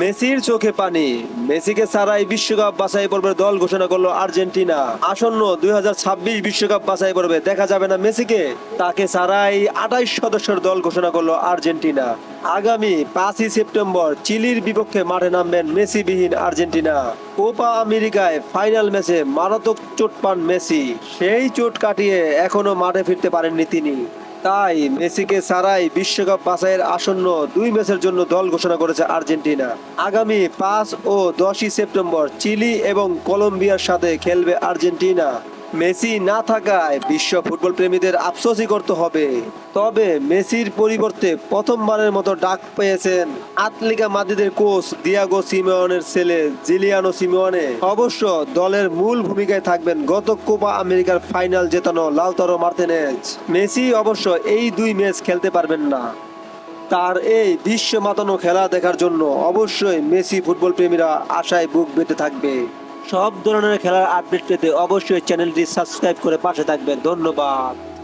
মেসির চোখে পানি। মেসিকে ছাড়াই বিশ্বকাপ বাছাই পর্বের দল ঘোষণা করল আর্জেন্টিনা। আসন্ন দুই বিশ্বকাপ বাছাই পর্বে দেখা যাবে না মেসিকে। তাকে ছাড়াই আঠাইশ সদস্যের দল ঘোষণা করল আর্জেন্টিনা। আগামী পাঁচই সেপ্টেম্বর চিলির বিপক্ষে মাঠে নামবেন মেসিবিহীন আর্জেন্টিনা। কোপা আমেরিকায় ফাইনাল ম্যাচে মারাত্মক চোট পান মেসি। সেই চোট কাটিয়ে এখনও মাঠে ফিরতে পারেননি তিনি। তাই মেসিকে ছাড়াই বিশ্বকাপ বাছাইয়ের আসন্ন দুই ম্যাচের জন্য দল ঘোষণা করেছে আর্জেন্টিনা। আগামী পাঁচ ও দশই সেপ্টেম্বর চিলি এবং কলম্বিয়ার সাথে খেলবে আর্জেন্টিনা। মেসি না থাকায় বিশ্ব ফুটবল প্রেমীদের আফসোসই করতে হবে। তবে মেসির পরিবর্তে প্রথমবারের মতো ডাক পেয়েছেন আতলিকা মাদ্রিদের কোচ দিয়াগো সিমেওয়ানের ছেলে জিলিয়ানো সিমেওয়ানে। অবশ্য দলের মূল ভূমিকায় থাকবেন গত কোপা আমেরিকার ফাইনাল জেতানো লাউতারো মার্তিনেজ। মেসি অবশ্য এই দুই ম্যাচ খেলতে পারবেন না। তার এই বিশ্ব মাতানো খেলা দেখার জন্য অবশ্যই মেসি ফুটবল প্রেমীরা আশায় বুক বেঁধে থাকবে। সব ধরনের খেলার আপডেট পেতে অবশ্যই চ্যানেলটি সাবস্ক্রাইব করে পাশে থাকবেন। ধন্যবাদ।